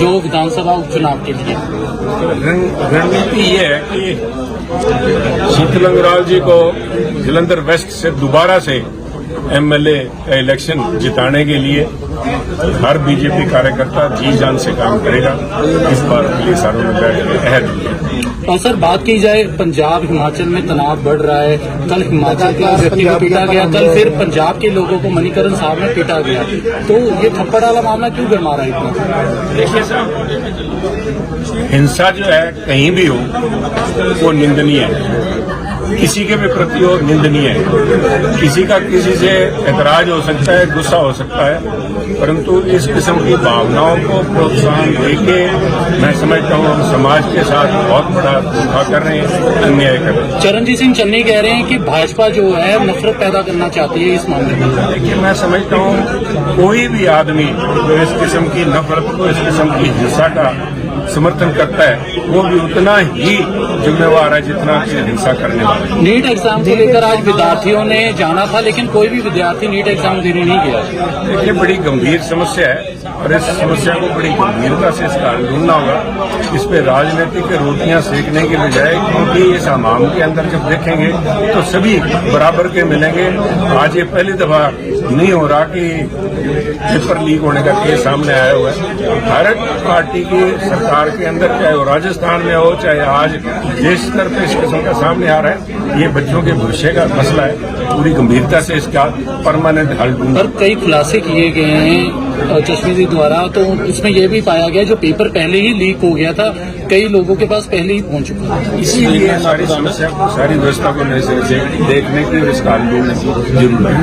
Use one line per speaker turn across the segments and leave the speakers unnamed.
جو ودھان سبھا اپچناؤ کے لیے۔
رنیتی یہ ہے کہ شیتل انگرال جی کو جلندر ویسٹ سے دوبارہ سے ایم ایل اے کا الیکشن جتانے کے لیے ہر بی جے پی کارے کرتا جی جان سے کام کرے گا اس بار کے ساروں نے بیٹھ کے عہد لیا
سر بات کی جائے پنجاب ہماچل میں تناؤ بڑھ رہا ہے۔ کل ہماچل کے ویکتی کو پیٹا گیا کل پھر پنجاب کے لوگوں کو منی کرن صاحب نے پیٹا گیا۔ تو یہ تھپڑ والا معاملہ کیوں گرما رہا ہے
ہنسا جو ہے کہیں بھی ہو وہ نندنی ہے۔ کسی کے بھی پرتی ہو نندنی ہے۔ کسی کا کسی سے اعتراض ہو سکتا ہے غصہ ہو سکتا ہے پرنتو اس قسم کی بھاوناؤں کو پروتساہن دے کے میں سمجھتا ہوں ہم سماج کے ساتھ بہت بڑا دھا کر رہے ہیں انیا کر رہے ہیں۔
چرنجیت سنگھ چنی کہہ رہے ہیں کہ بھاجپا جو ہے نفرت پیدا کرنا چاہتی ہے اس معاملے میں۔
دیکھیے میں سمجھتا ہوں کوئی بھی آدمی جو اس قسم کی نفرت کو اس قسم کی ہنسا کا سمتن کرتا ہے وہ بھی اتنا ہی جمےوار ہے جتنا ہا کر
نیٹ ایگزام سے لے کر آج ودیاروں نے جانا تھا لیکن کوئی بھی نیٹ ایگزام دینے نہیں گیا۔
بڑی گمبھیرسیا ہے اور اس سمسیا کو بڑی گمبھیرتا سے اس کا ڈھونڈنا ہوگا۔ اس پہ راجنیتک روٹیاں سیکھنے کے بجائے کیونکہ اس عوام کے اندر جب دیکھیں گے تو سبھی برابر کے ملیں گے۔ آج یہ پہلی دفعہ نہیں ہو رہا کہ پیپر لیک ہونے کا کیس سامنے آیا ہوا ہے۔ ہر پارٹی کی سرکار بہار کے اندر چاہے وہ راجستھان میں ہو، چاہے آج بیشتر پہ اس قسم کا سامنے آ رہا ہے، یہ بچوں کے بھوشے کا مسئلہ ہے، پوری گمبھیرتا سے اس کا پرماننٹ حل ڈھونڈ
کئی خلاصے کیے گئے ہیں۔ چشمی جی دوارا تو اس میں یہ بھی پایا گیا جو پیپر پہلے ہی لیک ہو گیا تھا کئی لوگوں کے پاس پہلے ہی پہنچ چکا
اسی لیے ساری ویوستھا کو دیکھنے کی اس کام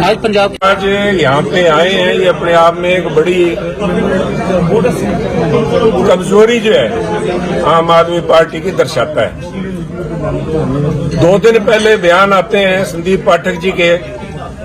آج پنجاب
آج یہاں پہ آئے ہیں یہ اپنے آپ میں ایک بڑی کمزوری جو ہے عام آدمی پارٹی کی درشاتا ہے۔ دو دن پہلے بیان آتے ہیں سندیپ پاٹھک جی کے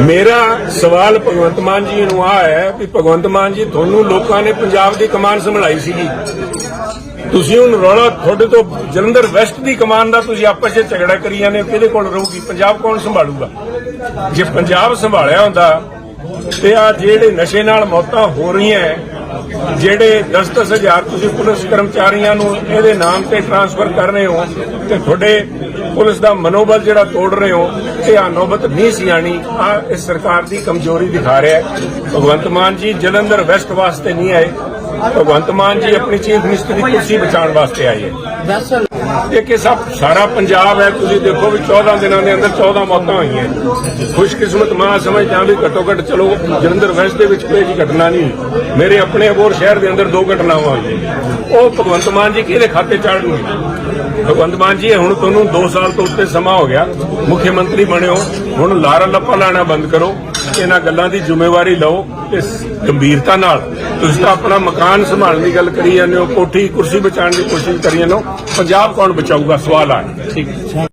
ਮੇਰਾ ਸਵਾਲ ਭਗਵੰਤ ਮਾਨ ਜੀ ਨੂੰ ਆ ਹੈ ਕਿ ਭਗਵੰਤ ਮਾਨ ਜੀ ਤੁਹਾਨੂੰ ਲੋਕਾਂ ਨੇ ਪੰਜਾਬ ਦੀ ਕਮਾਨ ਸੰਭਾਲਾਈ ਸੀਗੀ ਤੁਸੀਂ ਹੁਣ ਰੌਲਾ ਤੁਹਾਡੇ ਤੋਂ ਜਲੰਧਰ ਵੈਸਟ ਦੀ ਕਮਾਨ ਦਾ ਤੁਸੀਂ ਆਪਸ ਵਿੱਚ ਝਗੜਾ ਕਰੀ ਜਾਂਦੇ ਕਿਹਦੇ ਕੋਲ ਰਹੂਗੀ ਪੰਜਾਬ ਕੌਣ ਸੰਭਾਲੂਗਾ ਜੇ ਪੰਜਾਬ ਸੰਭਾਲਿਆ ਹੁੰਦਾ ਤੇ ਆ ਜਿਹੜੇ ਨਸ਼ੇ ਨਾਲ ਮੌਤਾਂ ਹੋ ਰਹੀਆਂ ਜਿਹੜੇ 10-10 ਹਜ਼ਾਰ ਤੁਸੀਂ ਪੁਲਿਸ ਕਰਮਚਾਰੀਆਂ ਨੂੰ ਇਹਦੇ ਨਾਮ ਤੇ ਟਰਾਂਸਫਰ ਕਰ ਰਹੇ ਹੋ ਤੇ ਤੁਹਾਡੇ ਪੁਲਿਸ ਦਾ ਮਨੋਬਲ ਜਿਹੜਾ ਤੋੜ ਰਹੇ ਹੋ ਇਹ ਆ ਨੌਬਤ ਨਹੀਂ ਸੀ ਆਣੀ ਆ ਇਸ ਸਰਕਾਰ ਦੀ ਕਮਜ਼ੋਰੀ ਦਿਖਾ ਰਿਹਾ ਹੈ। ਭਗਵੰਤ ਮਾਨ ਜੀ ਜਲੰਧਰ ਵੈਸਟ ਵਾਸਤੇ ਨਹੀਂ ਆਏ, ਭਗਵੰਤ ਮਾਨ ਜੀ ਆਪਣੀ ਚੀਫ ਮਿਨਿਸਟਰ ਦੀ ਕੁਰਸੀ ਬਚਾਉਣ ਵਾਸਤੇ ਆਏ ਹੈ। ਇਹ ਕਿ ਸਭ ਸਾਰਾ ਪੰਜਾਬ ਹੈ, ਤੁਸੀਂ ਦੇਖੋ ਵੀ 14 ਦਿਨਾਂ ਦੇ ਅੰਦਰ 14 ਮੌਤਾਂ ਹੋਈਆਂ। ਖੁਸ਼ਕਿਸਮਤ ਮਾਂ ਸਮਝਦਾ ਵੀ ਘੱਟੋ ਘੱਟ ਚਲੋ, ਜਲੰਧਰ ਵੈਸਟ ਦੇ ਵਿੱਚ ਕੋਈ ਘਟਨਾ ਨਹੀਂ ਮੇਰੇ ਆਪਣੇ ਅਬੋਰ ਸ਼ਹਿਰ ਦੇ ਅੰਦਰ ਦੋ ਘਟਨਾਵਾਂ ਹੋਈਆਂ। ਉਹ ਭਗਵੰਤ ਮਾਨ ਜੀ ਕਿਹਦੇ ਖਾਤੇ ਚਾੜਨਗੇ ਭਗਵੰਤ ਮਾਨ ਜੀ ਹੁਣ ਤੁਹਾਨੂੰ 2 ਸਾਲ ਤੋਂ ਉੱਤੇ ਸਮਾਂ ਹੋ ਗਿਆ। ਮੁੱਖ ਮੰਤਰੀ ਬਣਿਓ। ਹੁਣ ਲਾਰਾ ਲੱਪਾ ਲਾਣਾ ਬੰਦ ਕਰੋ। ਇਹਨਾਂ ਗੱਲਾਂ ਦੀ ਜ਼ਿੰਮੇਵਾਰੀ ਲਓ ਇਸ ਗੰਭੀਰਤਾ ਨਾਲ। ਤੁਸੀਂ ਤਾਂ ਆਪਣਾ ਮਕਾਨ ਸੰਭਾਲਣ ਦੀ ਗੱਲ ਕਰੀ ਜਾਂਦੇ ਹੋ, ਕੋਠੀ, ਕੁਰਸੀ ਬਚਾਉਣ ਦੀ ਕੋਸ਼ਿਸ਼ ਕਰੀ ਜਾਂਦੇ ਹੋ। ਪੰਜਾਬ ਕੌਣ ਬਚਾਊਗਾ? ਸਵਾਲ ਆ। ਠੀਕ।